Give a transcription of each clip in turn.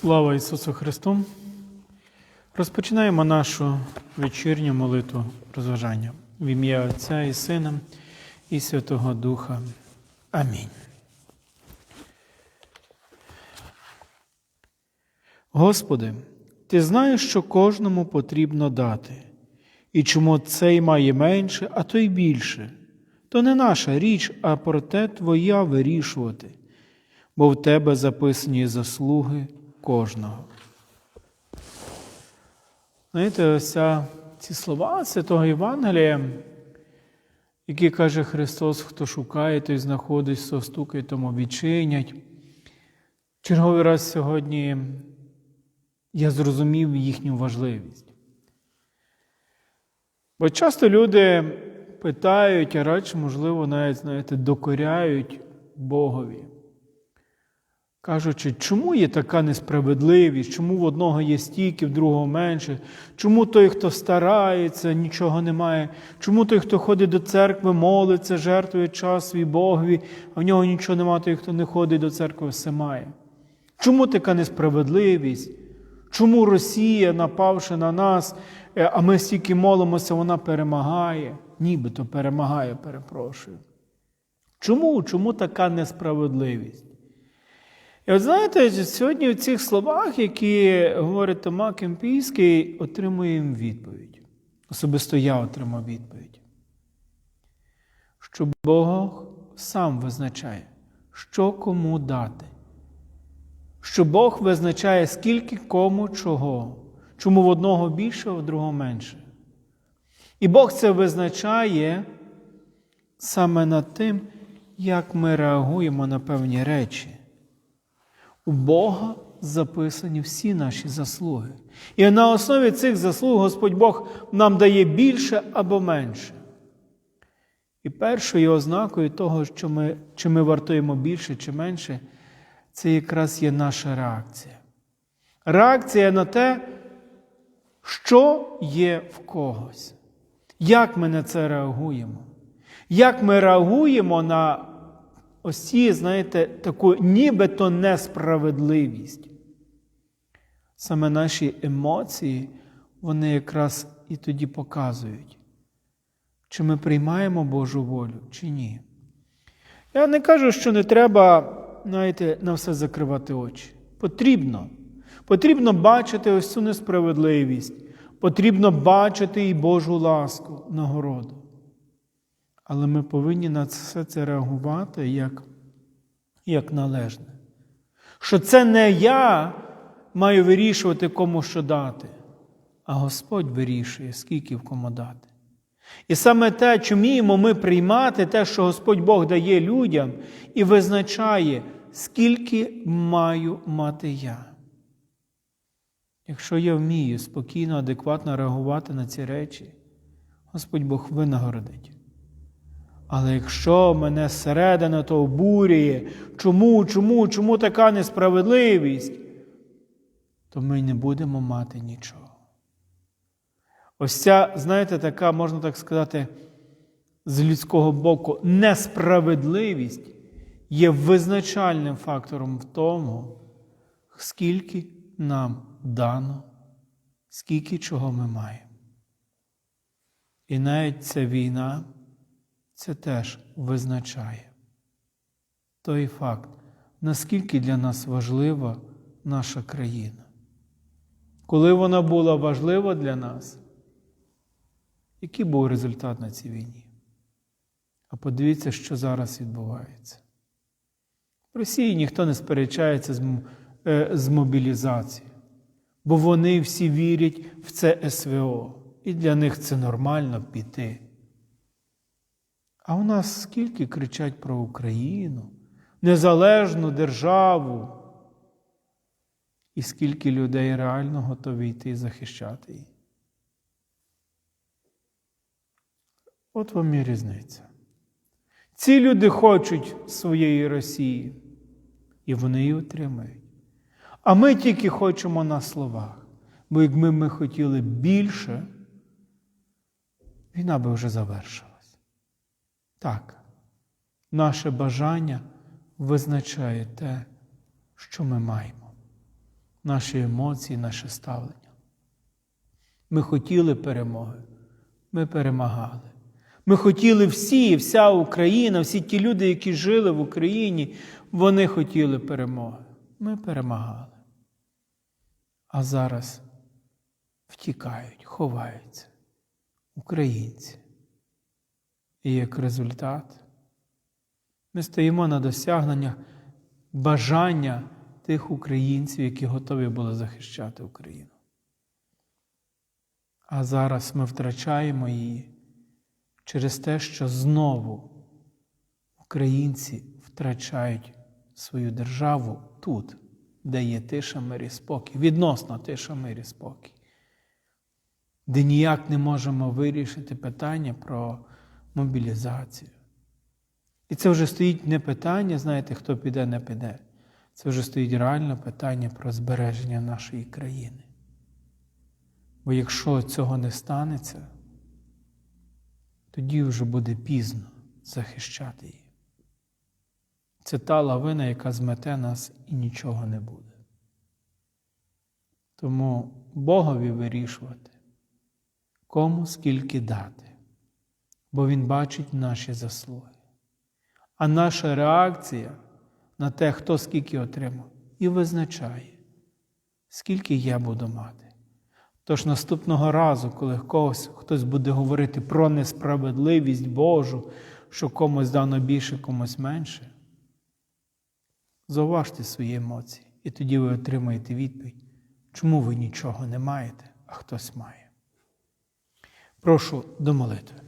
Слава Ісусу Христу! Розпочинаємо нашу вечірню молитву розважання в ім'я Отця і Сина і Святого Духа. Амінь. Господи, Ти знаєш, що кожному потрібно дати, і чому цей має менше, а той більше. То не наша річ, а проте Твоя вирішувати, бо в Тебе записані заслуги кожного. Знаєте, ось ці слова Святого Євангелія, які каже Христос, хто шукає, той знаходить, хто стукає, тому відчинять. Черговий раз сьогодні я зрозумів їхню важливість. Бо часто люди питають, а радше, можливо, навіть, знаєте, докоряють Богові кажучи, чому є така несправедливість, чому в одного є стільки, в другого менше, чому той, хто старається, нічого немає, чому той, хто ходить до церкви, молиться, жертвує час свій Богові, а в нього нічого немає, той, хто не ходить до церкви, все має. Чому така несправедливість? Чому Росія, напавши на нас, е, а ми стільки молимося, вона перемагає? Нібито перемагає, перепрошую. Чому? Чому така несправедливість? І от знаєте, сьогодні в цих словах, які говорить Тома Кемпійський, отримуємо відповідь. Особисто я отримав відповідь. Що Бог сам визначає, що кому дати. Що Бог визначає, скільки кому чого, чому в одного більше, а в другого менше. І Бог це визначає саме над тим, як ми реагуємо на певні речі. У Бога записані всі наші заслуги. І на основі цих заслуг Господь Бог нам дає більше або менше. І першою ознакою того, що ми, чи ми вартуємо більше чи менше, це якраз є наша реакція. Реакція на те, що є в когось. Як ми на це реагуємо? Як ми реагуємо на ось ці, знаєте, таку нібито несправедливість. Саме наші емоції, вони якраз і тоді показують, чи ми приймаємо Божу волю, чи ні. Я не кажу, що не треба, знаєте, на все закривати очі. Потрібно. Потрібно бачити ось цю несправедливість. Потрібно бачити і Божу ласку, нагороду. Але ми повинні на все це реагувати як, як належне. Що це не я маю вирішувати, кому що дати, а Господь вирішує, скільки в кому дати. І саме те, чи вміємо ми приймати те, що Господь Бог дає людям, і визначає, скільки маю мати я. Якщо я вмію спокійно, адекватно реагувати на ці речі, Господь Бог винагородить. Але якщо мене зсередини то обурює, чому, чому, чому така несправедливість, то ми не будемо мати нічого. Ось ця, знаєте, така, можна так сказати, з людського боку, несправедливість є визначальним фактором в тому, скільки нам дано, скільки чого ми маємо. І навіть ця війна це теж визначає той факт, наскільки для нас важлива наша країна. Коли вона була важлива для нас, який був результат на цій війні? А подивіться, що зараз відбувається. В Росії ніхто не сперечається з, е, з мобілізацією, бо вони всі вірять в це СВО, і для них це нормально піти. А у нас скільки кричать про Україну, незалежну державу, і скільки людей реально готові йти і захищати її. От вам і різниця. Ці люди хочуть своєї Росії, і вони її отримають. А ми тільки хочемо на словах. Бо якби ми хотіли більше, війна би вже завершилась. Так, наше бажання визначає те, що ми маємо. наші емоції, наше ставлення. Ми хотіли перемоги, ми перемагали. Ми хотіли всі, вся Україна, всі ті люди, які жили в Україні, вони хотіли перемоги. Ми перемагали. А зараз втікають, ховаються українці. І як результат ми стоїмо на досягнення бажання тих українців, які готові були захищати Україну. А зараз ми втрачаємо її через те, що знову українці втрачають свою державу тут, де є тиша мир і спокій, відносно тиша мир і спокій, де ніяк не можемо вирішити питання про мобілізацію. І це вже стоїть не питання, знаєте, хто піде, не піде. Це вже стоїть реально питання про збереження нашої країни. Бо якщо цього не станеться, тоді вже буде пізно захищати її. Це та лавина, яка змете нас і нічого не буде. Тому Богові вирішувати, кому скільки дати, бо Він бачить наші заслуги. А наша реакція на те, хто скільки отримав, і визначає, скільки я буду мати. Тож наступного разу, коли когось хтось буде говорити про несправедливість Божу, що комусь дано більше, комусь менше, зауважте свої емоції, і тоді ви отримаєте відповідь, чому ви нічого не маєте, а хтось має. Прошу до молитви.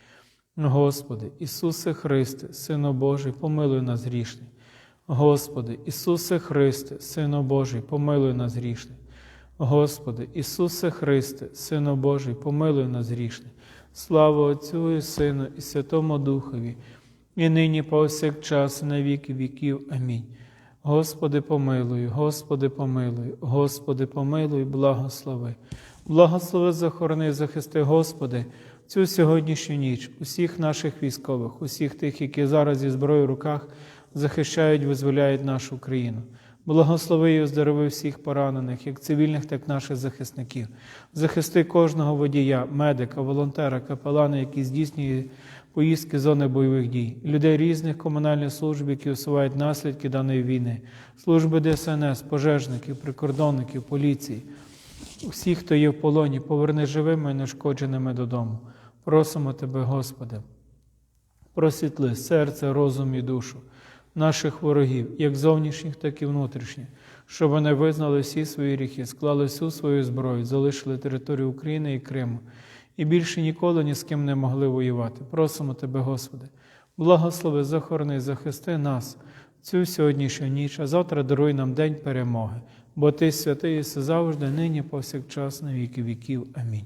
Господи, Ісусе Христе, Сино Божий, помилуй нас грішне. Господи, Ісусе Христе, Сино Божий, помилуй нас грішне. Господи, Ісусе Христе, Сино Божий, помилуй нас грішне. Слава Отцю і Сину, і Святому Духові, і нині повсякчас, і на віки віків. Амінь. Господи, помилуй, Господи, помилуй, Господи, помилуй, благослови. Благослови, захорони, захисти, Господи, цю сьогоднішню ніч, усіх наших військових, усіх тих, які зараз зі зброєю в руках захищають, визволяють нашу країну. Благослови і оздорови всіх поранених, як цивільних, так і наших захисників. Захисти кожного водія, медика, волонтера, капелана, які здійснює поїздки зони бойових дій, людей різних комунальних служб, які усувають наслідки даної війни, служби ДСНС, пожежників, прикордонників, поліції. Всіх, хто є в полоні, поверни живими і нешкодженими додому. Просимо Тебе, Господи, просвітли серце, розум і душу наших ворогів, як зовнішніх, так і внутрішніх, щоб вони визнали всі свої гріхи, склали всю свою зброю, залишили територію України і Криму і більше ніколи ні з ким не могли воювати. Просимо Тебе, Господи, благослови, захорони, захисти нас цю сьогоднішню ніч, а завтра даруй нам день перемоги, бо Ти святий і завжди, нині, повсякчас, на віки віків. Амінь.